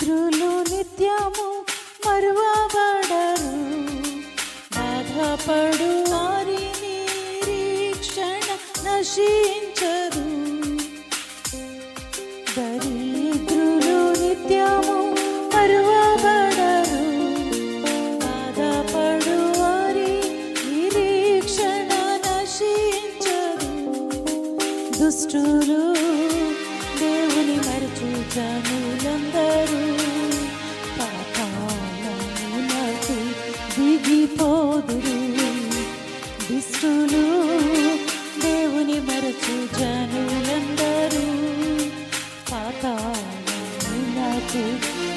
దరిద్రులు నిత్యము మరువబడరు బాధపడు వారి నిరీక్షణ నశించరు దరిద్రులు నిత్యము మరువబడరు బాధపడు వారి నిరీక్షణ నశించరు దుష్టులు దిగిపోదురు దుష్టులు దేవుని మరచు జనులందరూ పాతాళమునకు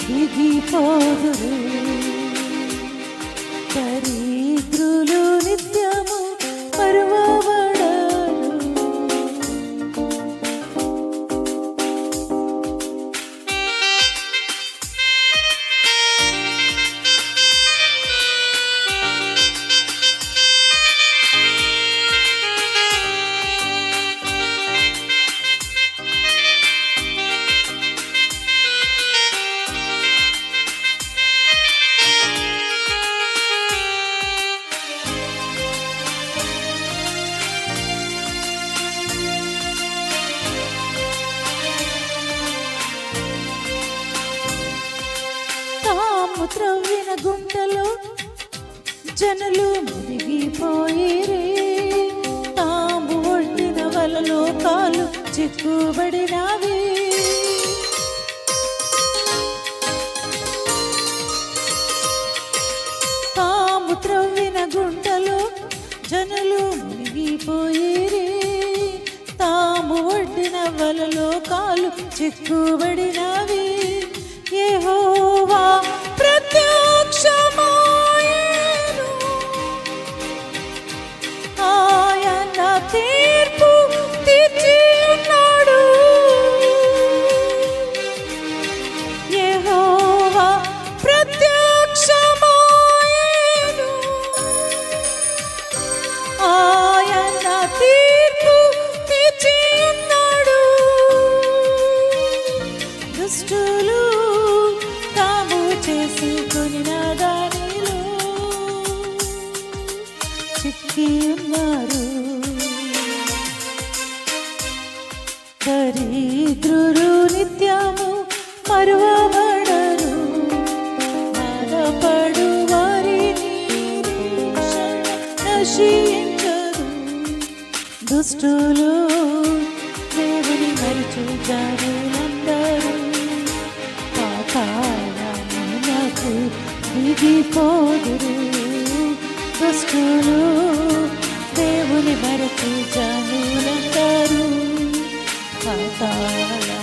దిగిపోదురు. దరిద్రులు త్రవ్విన గుంటలో జనులు మునిగిపోయిరే. తాము ఒడ్డిన వలలో కాలు చిక్కుబడినవి. తాము త్రవ్విన గుంటలో జనులు మునిగిపోయిరే. తాము ఒడ్డిన వలలో కాలు చిక్కుబడినవి. ఏహోవా చిక్కి ఉన్నారు దరిద్రులు నిత్యము మరువబడరు. బాధపడు వారిని నశించరు దుష్టులు దేవుని మరిచు జనులందరూ పాతాళమునకు దిగిపోదురు దుష్టులు దేవుని వరకు జనులందరూ పాతాళ